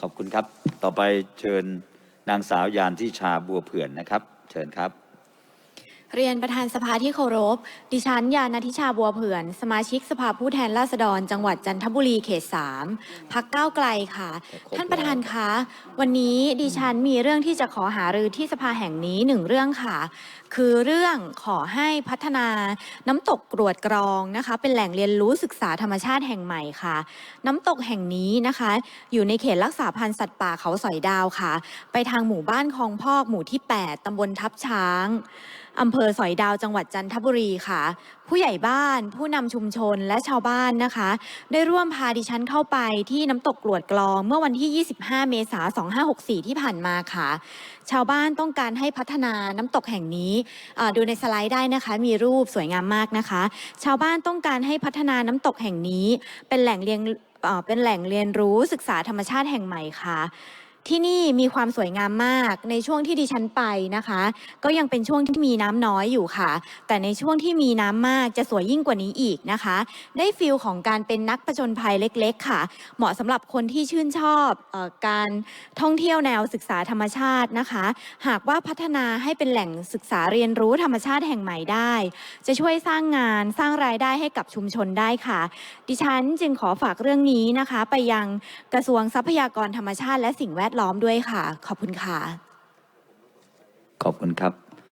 ขอบคุณครับ ต่อไปเชิญนางสาวยานที่ชาบัวเผื่อนนะครับ เชิญครับ เรียนประธานสภาที่เคารพ ดิฉันยานาทิชาบัวเผื่อน สมาชิกสภาผู้แทนราษฎร จังหวัดจันทบุรีเขต3พักก้าวไกลค่ะ ท่านประธานคะ วันนี้ดิฉันมีเรื่องที่จะขอหารือที่สภาแห่งนี้หนึ่งเรื่องค่ะ คือเรื่องขอให้พัฒนาน้ำตกกรวดกรองนะคะ เป็นแหล่งเรียนรู้ศึกษาธรรมชาติแห่งใหม่ค่ะ น้ำตกแห่งนี้นะคะ อยู่ในเขตรักษาพันธุ์สัตว์ป่าเขาสอยดาวค่ะ ไปทางหมู่บ้านคลองพอกหมู่ที่ 8ตำบลทับช้างอำเภอสอยดาวจังหวัดจันทบุรีค่ะ ผู้ใหญ่บ้าน ผู้นำชุมชนและชาวบ้านนะคะ ได้ร่วมพาดิฉันเข้าไปที่น้ำตกกรวดกลอง เมื่อวันที่ 25 เมษายน 2564 ที่ผ่านมาค่ะ ชาวบ้านต้องการให้พัฒนาน้ำตกแห่งนี้ดูในสไลด์ได้นะคะ มีรูปสวยงามมากนะคะ ชาวบ้านต้องการให้พัฒนาน้ำตกแห่งนี้ เป็นแหล่งเรียนเป็นแหล่งเรียนรู้ศึกษาธรรมชาติแห่งใหม่ค่ะ ที่นี่มีความสวยงามมากในช่วงที่ดิฉันไปนะคะ ก็ยังเป็นช่วงที่มีน้ำน้อยอยู่ค่ะ แต่ในช่วงที่มีน้ำมากจะสวยยิ่งกว่านี้อีกนะคะ ได้ฟิลของการเป็นนักประจนภัยเล็ก ๆ ค่ะ เหมาะสำหรับคนที่ชื่นชอบเออการท่องเที่ยวแนวศึกษาธรรมชาตินะคะ หากว่าพัฒนาให้เป็นแหล่งศึกษาเรียนรู้ธรรมชาติแห่งใหม่ได้ จะช่วยสร้างงานสร้างรายได้ให้กับชุมชนได้ค่ะ ดิฉันจึงขอฝากเรื่องนี้นะคะ ไปยังกระทรวงทรัพยากรธรรมชาติและสิ่งแวดล้อมด้วยค่ะ ขอบคุณค่ะ ขอบคุณครับ